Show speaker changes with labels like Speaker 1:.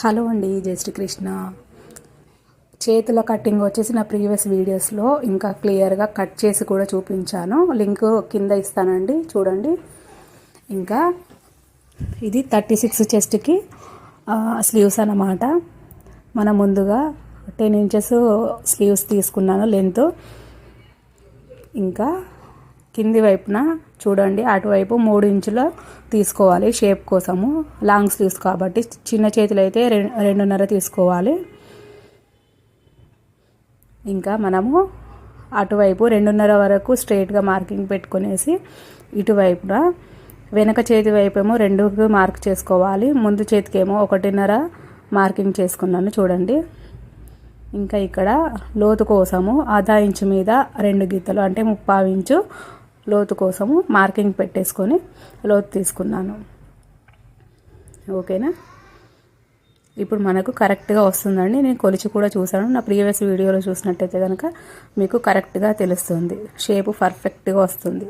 Speaker 1: Hello అండి జై శ్రీకృష్ణ. చేతుల కటింగ్ వచ్చేసి నా ప్రీవియస్ వీడియోస్లో ఇంకా క్లియర్గా కట్ చేసి కూడా చూపించాను. లింక్ కింద ఇస్తానండి చూడండి. ఇంకా ఇది థర్టీ సిక్స్ చెస్ట్కి స్లీవ్స్ అన్నమాట. మనం ముందుగా టెన్ ఇంచెస్ స్లీవ్స్ తీసుకున్నాను లెంత్. ఇంకా కింది వైపున చూడండి అటువైపు మూడు ఇంచుల తీసుకోవాలి షేప్ కోసము. లాంగ్ స్లీవ్స్ కాబట్టి చిన్న చేతులు అయితే రెండున్నర తీసుకోవాలి. ఇంకా మనము అటువైపు రెండున్నర వరకు స్ట్రైట్గా మార్కింగ్ పెట్టుకునేసి ఇటువైపున వెనక చేతి వైపు ఏమో రెండు మార్క్ చేసుకోవాలి. ముందు చేతికేమో ఒకటిన్నర మార్కింగ్ చేసుకున్నాను చూడండి. ఇంకా ఇక్కడ లోతు కోసము ఆధా ఇంచు మీద రెండు గీతలు అంటే ముప్పావు ఇంచు లోతు కోసము మార్కింగ్ పెట్టేసుకొని లోతు తీసుకున్నాను. ఓకేనా? ఇప్పుడు మనకు కరెక్ట్గా వస్తుందండి. నేను కొలిచి కూడా చూశాను. నా ప్రీవియస్ వీడియోలో చూసినట్టయితే కనుక మీకు కరెక్ట్గా తెలుస్తుంది. షేపు పర్ఫెక్ట్గా వస్తుంది.